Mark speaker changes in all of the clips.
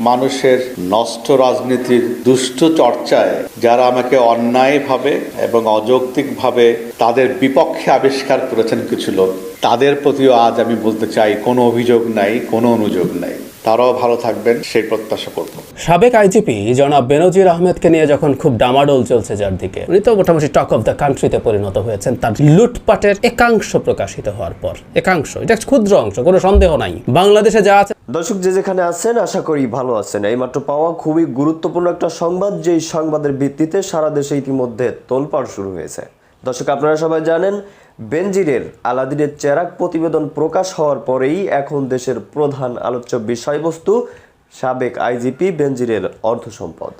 Speaker 1: মানুষের নষ্ট রাজনীতির দুষ্ট চর্চায় যারা আমাকে অন্যায়ভাবে এবং অযৌক্তিকভাবে তাদের বিপক্ষে আবিষ্কার করেছেন কিছু লোক, তাদের প্রতিও আজ আমি বলতে চাই, কোনো অভিযোগ নাই, কোনো অনুযোগ নাই। তারাও ভালো থাকবেন সেই প্রত্যাশা করব।
Speaker 2: সাবেক আইজিপি জনাব বেনজির আহমেদকে নিয়ে যখন খুব ডামাডোল চলছে যার দিকে উনি তো মোটামুটি টক অফ দ্য কান্ট্রিতে পরিণত হয়েছেন। তার লুটপাটের একাংশ প্রকাশিত হওয়ার পর একাংশ এটা ক্ষুদ্র অংশ কোনো সন্দেহ নাই। বাংলাদেশে যা আছে
Speaker 3: দর্শক যে যেখানে আছেন আশা করি ভালো আছেন। এইমাত্র পাওয়া খুবই গুরুত্বপূর্ণ একটা সংবাদ যেই সংবাদের ভিত্তিতে সারা দেশে ইতিমধ্যে তোলপাড় শুরু হয়েছে। দর্শক আপনারা সবাই জানেন বেনজিরের আলাদিনের চেরাক প্রতিবেদন প্রকাশ হওয়ার পরেই এখন দেশের প্রধান আলোচ্য বিষয়বস্তু সাবেক আইজিপি বেনজিরের অর্থ সম্পদ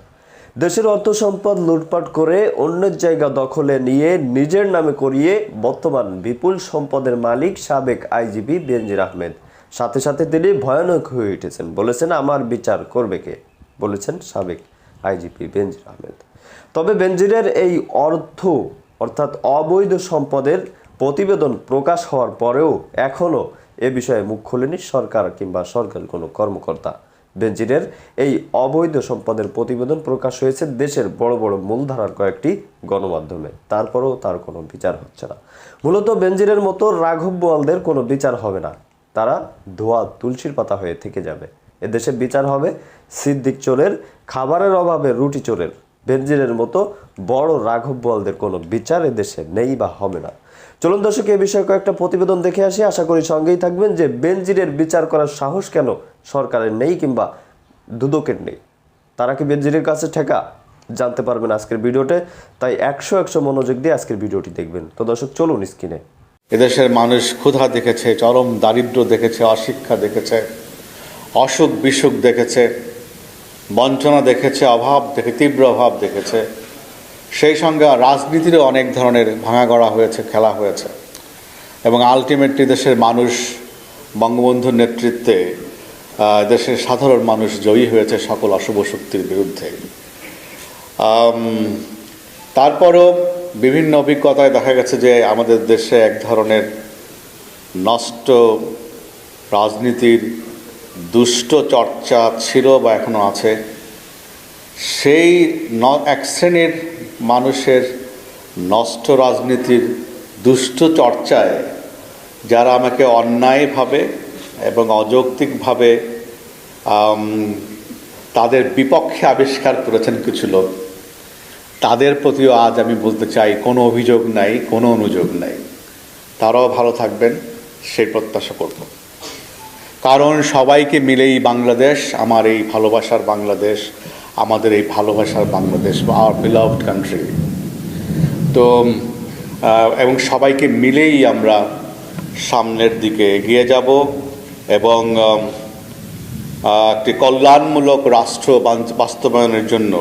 Speaker 3: দেশের অর্থ সম্পদ লুটপাট করে অন্যের জায়গা দখলে নিয়ে নিজের নামে করিয়ে বর্তমান বিপুল সম্পদের মালিক সাবেক আইজিপি বেনজির আহমেদ। সাথে সাথে তিনি ভয়ানক হয়ে উঠেছেন, বলেছেন, আমার বিচার করবে কে? বলেছেন সাবেক আইজিপি বেনজির আহমেদ। তবে বেনজিরের এই অর্থ, অর্থাৎ অবৈধ সম্পদের প্রতিবেদন প্রকাশ হওয়ার পরেও এখনও এ বিষয়ে মুখ খোলেনি সরকার কিংবা সরকারি কোনো কর্মকর্তা। বেনজিরের এই অবৈধ সম্পদের প্রতিবেদন প্রকাশ হয়েছে দেশের বড় বড় মূলধারার কয়েকটি গণমাধ্যমে। তারপরেও তার কোনো বিচার হচ্ছে না। মূলত বেনজিরের মতো রাঘব বোয়ালদের কোনো বিচার হবে না। তারা ধোয়া তুলসীর পাতা হয়ে থেকে যাবে। এদেশে বিচার হবে সিদ্দিক চোরের, খাবারের অভাবে রুটি চোরের। বেনজিরের মতো বড় রাঘব বোয়ালদের কোনো বিচার এদেশে নেই বা হবে না। চলুন দর্শক, এ বিষয়ে কয়েকটা প্রতিবেদন দেখে আসি। আশা করি সঙ্গেই থাকবেন যে বেনজিরের বিচার করার সাহস কেন সরকারের নেই কিংবা দুদকের নেই? তারা কি বেনজিরের কাছে ঠেকা? জানতে পারবেন আজকের ভিডিওতে। তাই একশো একশো মনোযোগ দিয়ে আজকের ভিডিওটি দেখবেন। তো দর্শক, চলুন স্ক্রিনে।
Speaker 1: এদেশের মানুষ ক্ষুধা দেখেছে, চরম দারিদ্র দেখেছে, অশিক্ষা দেখেছে অসুখ বিসুখ দেখেছে, বঞ্চনা দেখেছে, অভাব দেখে, তীব্র অভাব দেখেছে। সেই সঙ্গে রাজনীতিরও অনেক ধরনের ভাঙাগড়া হয়েছে, খেলা হয়েছে। এবং আলটিমেটলি দেশের মানুষ, বঙ্গবন্ধুর নেতৃত্বে দেশের সাধারণ মানুষ জয়ী হয়েছে সকল অশুভ শক্তির বিরুদ্ধে। তারপরও বিভিন্ন অভিজ্ঞতায় দেখা গেছে যে আমাদের দেশে এক ধরনের নষ্ট রাজনীতির দুষ্ট চর্চা ছিল বা এখনও আছে। সেই ন, এক শ্রেণির মানুষের নষ্ট রাজনীতির দুষ্ট চর্চায় যারা আমাকে অন্যায়ভাবে এবং অযৌক্তিকভাবে তাদের বিপক্ষে আবিষ্কার করেছেন কিছু লোক, তাদের প্রতিও আজ আমি বলতে চাই, কোনো অভিযোগ নাই, কোনো অনুযোগ নাই। তারাও ভালো থাকবেন, সেই প্রত্যাশা করব। কারণ সবাইকে মিলেই বাংলাদেশ, আমার এই ভালোবাসার বাংলাদেশ। আমাদের এই ভালোবাসার বাংলাদেশ বা আওয়ার বিলাভড কান্ট্রি তো এবং সবাইকে মিলেই আমরা সামনের দিকে এগিয়ে যাব এবং একটি কল্যাণমূলক রাষ্ট্র বাস্তবায়নের জন্য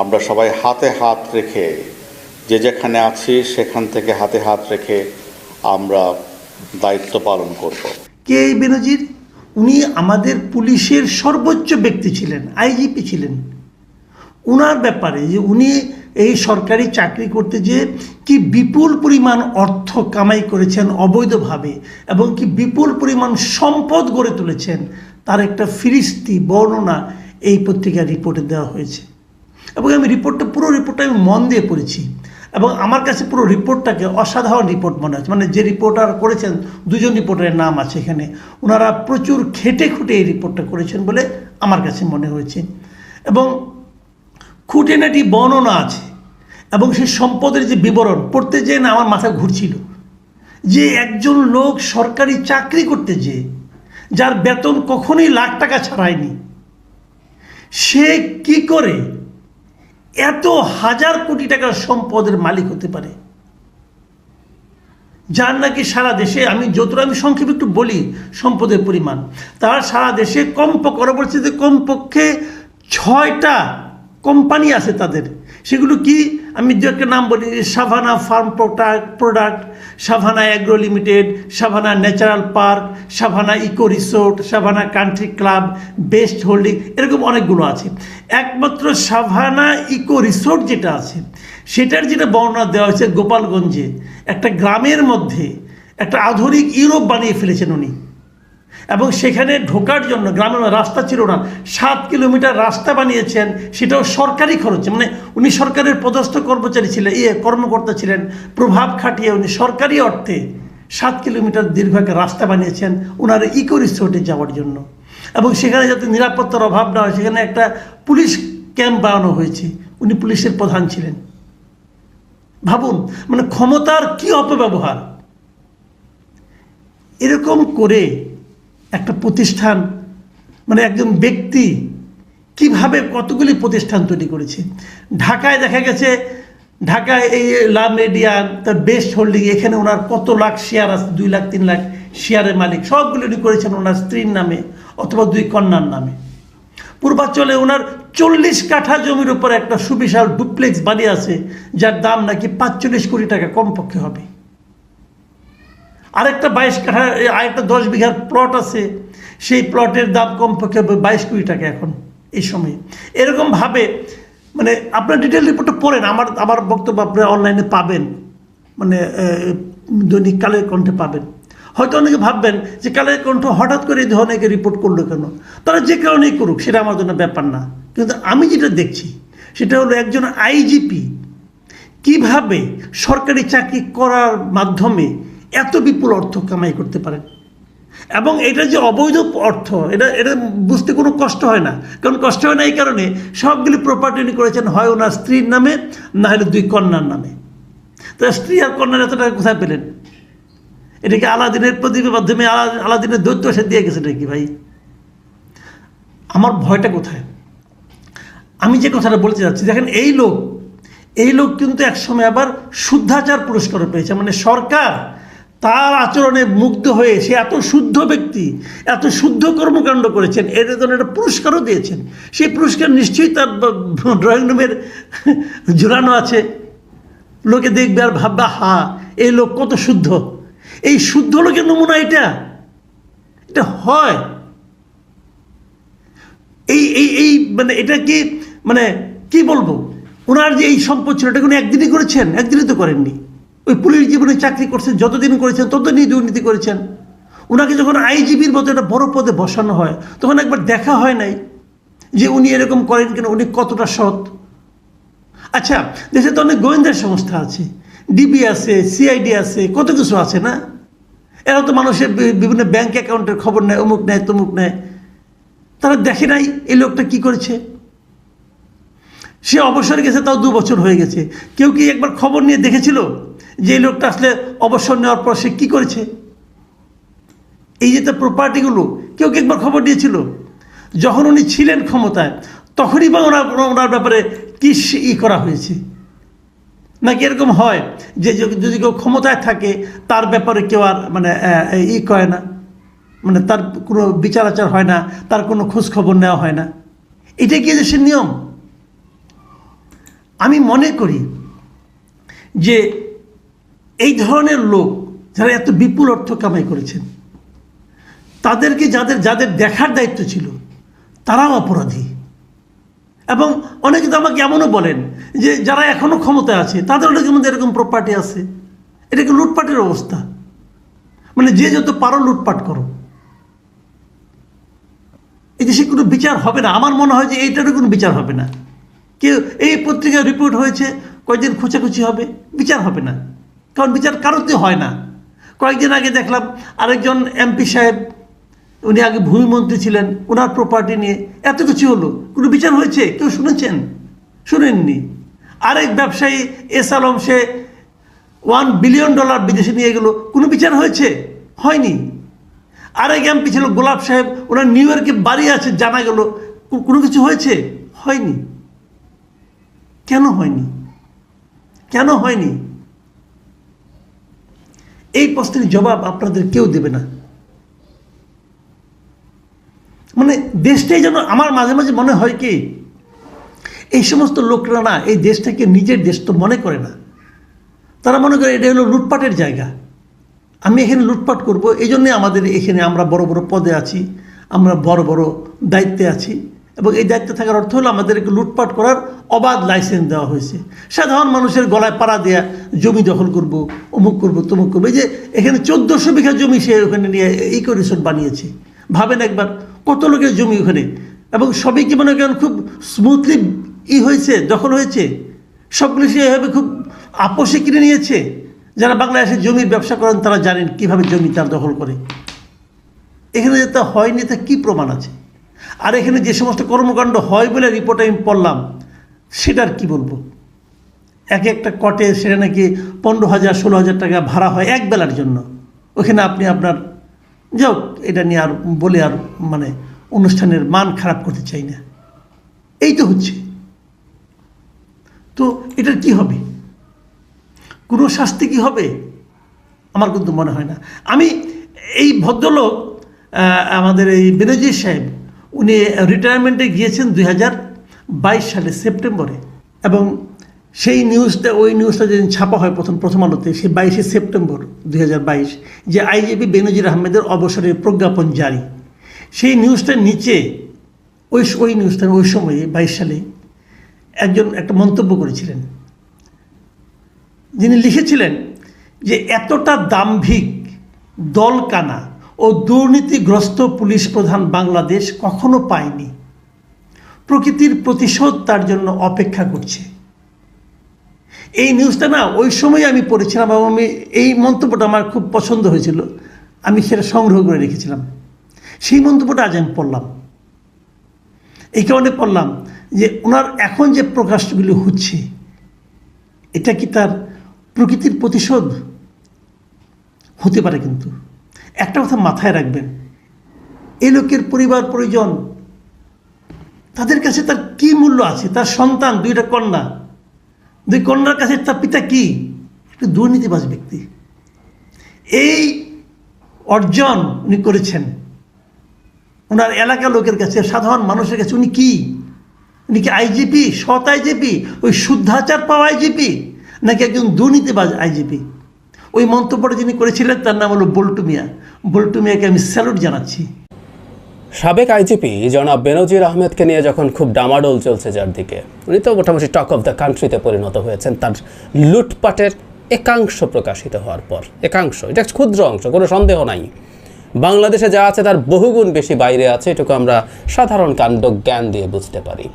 Speaker 1: আমরা সবাই হাতে হাত রেখে, যে যেখানে আছি সেখান থেকে হাতে হাত রেখে আমরা দায়িত্ব পালন করব।
Speaker 4: কে এই বেনজির? উনি আমাদের পুলিশের সর্বোচ্চ ব্যক্তি ছিলেন, আইজিপি ছিলেন। উনার ব্যাপারে যে উনি এই সরকারি চাকরি করতে যে কি বিপুল পরিমাণ অর্থ কামাই করেছেন অবৈধভাবে এবং কি বিপুল পরিমাণ সম্পদ গড়ে তুলেছেন, তার একটা ফিরিস্তি, বর্ণনা এই পত্রিকার রিপোর্টে দেওয়া হয়েছে। এবং আমি রিপোর্টটা, পুরো রিপোর্টটা আমি মন দিয়ে পড়েছি। এবং আমার কাছে পুরো রিপোর্টটাকে অসাধারণ রিপোর্ট মনে হচ্ছে। মানে যে রিপোর্টার করেছেন, দুজন রিপোর্টারের নাম আছে এখানে। ওনারা প্রচুর খেটে খুঁটে এই রিপোর্টটা করেছেন বলে আমার কাছে মনে হয়েছে। এবং খুঁটিনাটি বর্ণনা আছে এবং সেই সম্পদের যে বিবরণ, পড়তে যেয়ে না আমার মাথা ঘুরছিল। যে একজন লোক সরকারি চাকরি করতে যে যার বেতন কখনোই লাখ টাকা ছাড়ায়নি, সে কি করে এত হাজার কোটি টাকার সম্পদের মালিক হতে পারে? যার নাকি সারা দেশে, আমি যতটা আমি সংক্ষেপে একটু বলি সম্পদের পরিমাণ, তার সারা দেশে কম পরবর্তীতে কমপক্ষে ছয়টা কোম্পানি আছে তাদের। সেগুলো কি? আমি দু একটা নাম বলি Savannah farm product product Savannah agro limited Savannah natural park Savannah eco resort Savannah country club best holding এরকম অনেকগুলো আছে। একমাত্র সাভানা ইকো রিসোর্ট যেটা আছে, সেটার যেটা বর্ণনা দেওয়া হয়েছে গোপালগঞ্জে, একটা গ্রামের মধ্যে একটা আধুনিক ইউরোপ বানিয়ে ফেলেছেন উনি। এবং সেখানে ঢোকার জন্য গ্রামের রাস্তা ছিল না। সাত কিলোমিটার রাস্তা বানিয়েছেন, সেটাও সরকারি খরচে। মানে উনি সরকারের পদস্থ কর্মচারী ছিলেন ইয়ে কর্মকর্তা ছিলেন, প্রভাব খাটিয়ে উনি সরকারি অর্থে সাত কিলোমিটার দীর্ঘ একটা রাস্তা বানিয়েছেন ওনার ইকো রিসোর্টে যাওয়ার জন্য। এবং সেখানে যাতে নিরাপত্তার অভাব না হয়, সেখানে একটা পুলিশ ক্যাম্প বানানো হয়েছে। উনি পুলিশের প্রধান ছিলেন। ভাবুন মানে ক্ষমতার কি অপব্যবহার? এরকম করে একটা প্রতিষ্ঠান মানে একজন ব্যক্তি কীভাবে কতগুলি প্রতিষ্ঠান তৈরি করেছে? ঢাকায় দেখা গেছে, ঢাকায় এই লা মেডিয়ান তার বেস্ট হোল্ডিং, এখানে ওনার কত লাখ শেয়ার আছে, দুই লাখ, তিন লাখ শেয়ারের মালিক, সবগুলো উনি করেছেন ওনার স্ত্রীর নামে অথবা দুই কন্যার নামে। পূর্বাঞ্চলে ওনার চল্লিশ কাঠা জমির উপর একটা সুবিশাল ডুপ্লেক্স বাড়ি আছে, যার দাম নাকি পাঁচচল্লিশ কোটি টাকা কমপক্ষে হবে। আরেকটা বাইশ কাঠা আরেকটা দশ বিঘার প্লট আছে। সেই প্লটের দাম কমপক্ষে বাইশ কোটি টাকা এখন, এই সময়ে। এরকমভাবে মানে আপনার ডিটেল রিপোর্টটা পড়েন, আমার আমার বক্তব্য আপনারা অনলাইনে পাবেন। মানে দৈনিক কালের কণ্ঠে পাবেন। হয়তো অনেকে ভাববেন যে কালের কণ্ঠ হঠাৎ করে এই ধরনের রিপোর্ট করল কেন? তারা যে কারণেই করুক, সেটা আমার জন্য ব্যাপার না। কিন্তু আমি যেটা দেখছি, সেটা হলো একজন আইজিপি। কীভাবে সরকারি চাকরি করার মাধ্যমে এত বিপুল অর্থ কামাই করতে পারেন এবং এটা যে অবৈধ অর্থ, এটা এটা বুঝতে কোনো কষ্ট হয় না। কারণ কষ্ট হয় না এই কারণে সবগুলি প্রপার্টি উনি করেছেন, হয় ওনার স্ত্রীর নামে, না হলে দুই কন্যার নামে। তা স্ত্রী আর কন্যার এত টাকা কোথায় পেলেন? এটাকে আলাদিনের প্রদীপের মাধ্যমে আলা- আলাদিনের দৈত্য এসে দিয়ে গেছে নাকি ভাই? আমার ভয়টা কোথায়? আমি যে কথাটা বলতে যাচ্ছি, দেখেন এই লোক এই লোক কিন্তু একসময় আবার শুদ্ধাচার পুরস্কার পেয়েছে। মানে সরকার তার আচরণে মুগ্ধ হয়ে সে এত শুদ্ধ ব্যক্তি, এত শুদ্ধ কর্মকাণ্ড করেছেন, এর জন্য একটা পুরস্কারও দিয়েছেন। সেই পুরস্কার নিশ্চয়ই তার ড্রয়িং রুমের ঝুলানো আছে। লোকে দেখবে আর ভাববে হা এই লোক কত শুদ্ধ। এই শুদ্ধ লোকের নমুনা এটা। এটা হয়। এই এই এই মানে এটা কি মানে কি বলব? ওনার যে এই সম্পদ ছিল, এটা কোনো একদিনই করেছেন? একদিনই তো করেননি। ওই পুলিশ জীবনে চাকরি করছেন, যতদিন করেছেন, ততদিনই দুর্নীতি করেছেন। ওনাকে যখন আইজিবির মতো একটা বড় পদে বসানো হয়, তখন একবার দেখা হয় নাই যে উনি এরকম করেন কেন, উনি কতটা সৎ। আচ্ছা দেশে তো অনেক গোয়েন্দা সংস্থা আছে, ডিবি আছে, সিআইডি আছে, কত কিছু আছে না? এরা তো মানুষের বিভিন্ন ব্যাংক অ্যাকাউন্টের খবর নেয়, অমুক নেয়, তমুক নেয়। তারা দেখে নাই এই লোকটা কি করেছে? সে অবসর গেছে, তাও দু বছর হয়ে গেছে। কেউ কি একবার খবর নিয়ে দেখেছিল? যে লোকটা আসলে অবসর নেওয়ার পর সে কী করেছে? এই যে তার প্রপার্টিগুলো কেউ কি একবার খবর দিয়েছিল? যখন উনি ছিলেন ক্ষমতায়, তখনই বা ওনার ওনার ব্যাপারে কি ই করা হয়েছে? নাকি এরকম হয় যে যদি- যদি কেউ ক্ষমতায় থাকে, তার ব্যাপারে কেউ আর মানে ই করে না? মানে তার কোনো বিচার আচার হয় না, তার কোনো খোঁজ খবর নেওয়া হয় না? এটা কি দেশের নিয়ম? আমি মনে করি যে এই ধরনের লোক যারা এত বিপুল অর্থ কামাই করেছেন, তাদেরকে যাদের যাদের দেখার দায়িত্ব ছিল, তারাও অপরাধী। এবং অনেকে তো আমাকে এমনও বলেন যে যারা এখনও ক্ষমতায় আছে, তাদের অনেকের মধ্যে এরকম প্রপার্টি আছে। এটা কি লুটপাটের অবস্থা? মানে যে যত পারো লুটপাট করো। এই দেশে কোনো বিচার হবে না। আমার মনে হয় যে এইটারও কোনো বিচার হবে না। কেউ, এই পত্রিকায় রিপোর্ট হয়েছে কয়েকদিন খোঁচাখুচি হবে, বিচার হবে না। কারণ বিচার কারোতে হয় না। কয়েকদিন আগে দেখলাম আরেকজন এমপি সাহেব, উনি আগে ভূমিমন্ত্রী ছিলেন ওনার প্রপার্টি নিয়ে এত কিছু হলো। কোনো বিচার হয়েছে? কেউ শুনেছেন? শুনেননি। আরেক ব্যবসায়ী এস আলম, সে ওয়ান বিলিয়ন ডলার বিদেশে নিয়ে গেল। কোনো বিচার হয়েছে? হয়নি। আরেক এমপি ছিল গোলাপ সাহেব, ওনার নিউ ইয়র্কে বাড়ি আছে, জানা গেল। কোনো কিছু হয়েছে? হয়নি। কেন হয়নি? কেন হয়নি? এই প্রশ্নের জবাব আপনাদের কেউ দেবে না। মানে দেশটাই যেন আমার মাঝে মাঝে মনে হয় কি, এই সমস্ত লোকরা না, এই দেশটাকে নিজের দেশ তো মনে করে না। তারা মনে করে এটা হলো লুটপাটের জায়গা। আমি এখানে লুটপাট করব, এই জন্যে আমাদের এখানে আমরা বড় বড় পদে আছি, আমরা বড় বড় দায়িত্বে আছি। এবং এই দায়িত্বে থাকার অর্থ হলো আমাদেরকে লুটপাট করার অবাধ লাইসেন্স দেওয়া হয়েছে। সাধারণ মানুষের গলায় পাড়া দেয়া, জমি দখল করব, অমুক করব, তমুক করব, এই যে এখানে চোদ্দোশো বিঘা জমি সে ওখানে নিয়ে ইকো রিসোর্ট বানিয়েছে। ভাবেন একবার, কত লোকের জমি ওখানে? এবং সবই কি মনে করেন খুব স্মুথলি ই হয়েছে, দখল হয়েছে? সবগুলো সে এভাবে খুব আপোষে কিনে নিয়েছে? যারা বাংলাদেশে জমির ব্যবসা করেন তারা জানেন কীভাবে জমি তার দখল করে। এখানে যে তা হয়নি, তা কী প্রমাণ আছে? আর এখানে যে সমস্ত কর্মকাণ্ড হয় বলে রিপোর্ট আমি পড়লাম, সেটার কি বলব? এক একটা কটে সেটা নাকি পনেরো হাজার, ষোলো হাজার টাকা ভাড়া হয় এক বেলার জন্য। ওখানে আপনি আপনার যাও এটা নিয়ে আর বলে আর মানে অনুষ্ঠানের মান খারাপ করতে চাই না। এই তো হচ্ছে। তো এটার কি হবে? কোনো শাস্তি কি হবে? আমার কিন্তু মনে হয় না। আমি এই ভদ্রলোক আমাদের এই বেনজির সাহেব উনি রিটায়ারমেন্টে গিয়েছেন দুই বাইশ সালে, সেপ্টেম্বরে। এবং সেই নিউজটা ওই নিউজটা যেদিন ছাপা হয় প্রথম প্রথম আলোতে, সেই বাইশে সেপ্টেম্বর দুই হাজার বাইশ, যে আইজিপি বেনজির আহমেদের অবসরের প্রজ্ঞাপন জারি। সেই নিউজটার নিচে, ওই ওই নিউজটা ওই সময়ে, বাইশ সালে, একজন, একটা মন্তব্য করেছিলেন। যিনি লিখেছিলেন যে, এতটা দাম্ভিক দলকানা ও দুর্নীতিগ্রস্ত পুলিশ প্রধান বাংলাদেশ কখনো পায়নি। প্রকৃতির প্রতিশোধ তার জন্য অপেক্ষা করছে। এই নিউজটা না, ওই সময় আমি পড়েছিলাম এবং আমি এই মন্তব্যটা আমার খুব পছন্দ হয়েছিল। আমি সেটা সংগ্রহ করে রেখেছিলাম। সেই মন্তব্যটা আজ আমি পড়লাম। এই কারণে পড়লাম যে ওনার এখন যে প্রকাশগুলি হচ্ছে, এটা কি তার প্রকৃতির প্রতিশোধ? হতে পারে কিন্তু। একটা কথা মাথায় রাখবেন। এ লোকের পরিবার, পরিজন, তাদের কাছে তার কি মূল্য আছে? তার সন্তান, দুইটা কন্যা। দুই কন্যার কাছে তার পিতা কি? একটু দুর্নীতিবাজ ব্যক্তি। এই অর্জন উনি করেছেন। ওনার এলাকার লোকের কাছে, সাধারণ মানুষের কাছে উনি কি? উনি কি আইজিপি? সৎ আইজিপি? ওই শুদ্ধাচার পাওয়া আইজিপি? নাকি একজন দুর্নীতিবাজ আইজিপি? ওই মন্তব্যটা যিনি করেছিলেন, তার নাম হলো বল্টু মিয়া। বল্টু মিয়াকে আমি স্যালুট জানাচ্ছি।
Speaker 2: সাবেক আইজিপি জনাব বেনজির আহমেদকে নিয়ে যখন খুব ডামাডোল চলছে যার দিকে উনি তো মোটামুটি টক অফ দ্য কান্ট্রিতে পরিণত হয়েছেন। তার লুটপাটের একাংশ প্রকাশিত হওয়ার পর, একাংশ, এটা ক্ষুদ্র অংশ, কোনো সন্দেহ নাই। বাংলাদেশে যা আছে তার বহুগুণ বেশি বাইরে আছে, এটুকু আমরা সাধারণ কাণ্ড জ্ঞান দিয়ে বুঝতে পারি।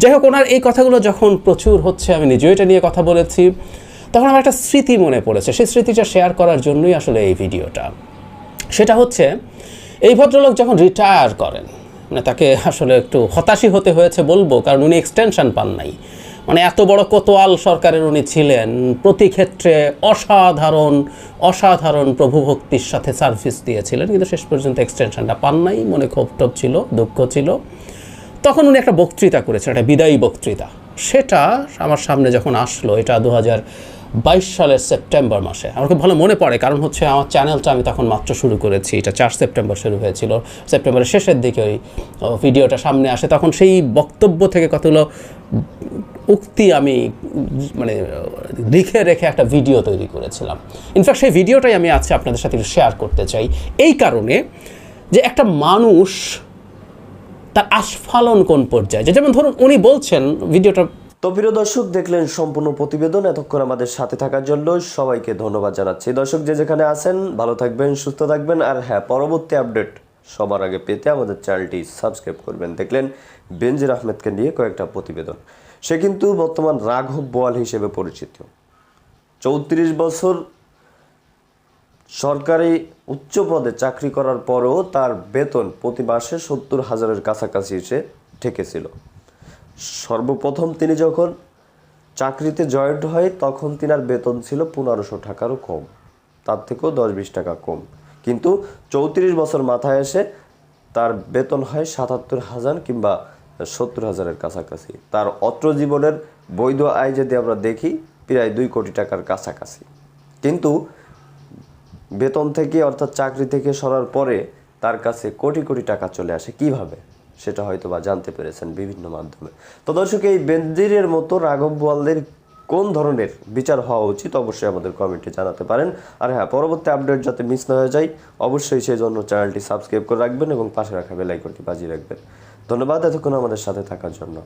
Speaker 2: যাই হোক, ওনার এই কথাগুলো যখন প্রচুর হচ্ছে, আমি নিজেও এটা নিয়ে কথা বলেছি, তখন আমার একটা স্মৃতি মনে পড়েছে। সেই স্মৃতিটা শেয়ার করার জন্যই আসলে এই ভিডিওটা সেটা হচ্ছে, এই ভদ্রলোক যখন রিটায়ার করেন মানে তাকে আসলে একটু হতাশই হতে হয়েছে বলব, কারণ উনি এক্সটেনশন পান নাই। মানে এত বড় কোতোয়াল সরকারের উনি ছিলেন প্রতি ক্ষেত্রে অসাধারণ অসাধারণ প্রভুভক্তির সাথে সার্ভিস দিয়েছিলেন, কিন্তু শেষ পর্যন্ত এক্সটেনশনটা পান নাই, মনে ক্ষোভ ছিল, দুঃখ ছিল। তখন উনি একটা বক্তৃতা করেছেন, একটা বিদায়ী বক্তৃতা। সেটা আমার সামনে যখন আসলো, এটা দু হাজার বাইশ সালের সেপ্টেম্বর মাসে। আমার খুব ভালো মনে পড়ে, কারণ হচ্ছে আমার চ্যানেলটা আমি তখন মাত্র শুরু করেছি। এটা চার সেপ্টেম্বর শুরু হয়েছিল। সেপ্টেম্বরের শেষের দিকে ওই ভিডিওটা সামনে আসে। তখন সেই বক্তব্য থেকে কতগুলো উক্তি আমি মানে লিখে রেখে একটা ভিডিও তৈরি করেছিলাম। ইনফ্যাক্ট সেই ভিডিওটাই আমি আজকে আপনাদের সাথে শেয়ার করতে চাই। এই কারণে যে একটা মানুষ তার আস্ফালন কোন পর্যায়ে? যেমন ধরুন উনি বলছেন, ভিডিওটা
Speaker 3: তো প্রিয় দর্শক, দেখলেন সম্পূর্ণ প্রতিবেদন এতক্ষণ আমাদের সাথে থাকার জন্য সবাইকে ধন্যবাদ জানাচ্ছি। দর্শক, যে যেখানে আছেন, ভালো থাকবেন, সুস্থ থাকবেন আর হ্যাঁ পরবর্তী আপডেট সবার আগে পেতে আমাদের চ্যানেলটি সাবস্ক্রাইব করবেন। দেখলেন বেনজির আহমেদকে নিয়ে কয়েকটা প্রতিবেদন। সে কিন্তু বর্তমান রাঘব বোয়াল হিসেবে পরিচিত। চৌত্রিশ বছর সরকারি উচ্চ পদে চাকরি করার পরেও তার বেতন প্রতি মাসে সত্তর হাজারের কাছাকাছি এসে ঠেকেছিল। সর্বপ্রথম তিনি যখন চাকরিতে জয়েন্ট হয়, তখন তিনার বেতন ছিল পনেরোশো টাকারও কম। তার থেকেও দশ বিশ টাকা কম। কিন্তু চৌত্রিশ বছর মাথায় এসে তার বেতন হয় সাতাত্তর হাজার কিংবা সত্তর হাজারের কাছাকাছি। তার অত্র জীবনের বৈধ আয় যদি আমরা দেখি, প্রায় দুই কোটি টাকার কাছাকাছি। কিন্তু বেতন থেকে অর্থাৎ চাকরি থেকে সরার পরে তার কাছে কোটি কোটি টাকা চলে আসে। কীভাবে? সেটা হয়তো বা জানতে পেরেছেন বিভিন্ন মাধ্যমে। তো দর্শক, এই বেনজিরের মতো রাঘব বোয়ালদের কোন ধরনের বিচার হওয়া উচিত অবশ্যই আমাদের কমেন্টে জানাতে পারেন। আর হ্যাঁ পরবর্তী আপডেট যাতে মিস না হয়ে যায়, অবশ্যই সেই জন্য চ্যানেলটি সাবস্ক্রাইব করে রাখবেন এবং পাশে রাখা বেলাইকনটি বাজিয়ে রাখবেন। ধন্যবাদ, এতক্ষণ আমাদের সাথে থাকার জন্য।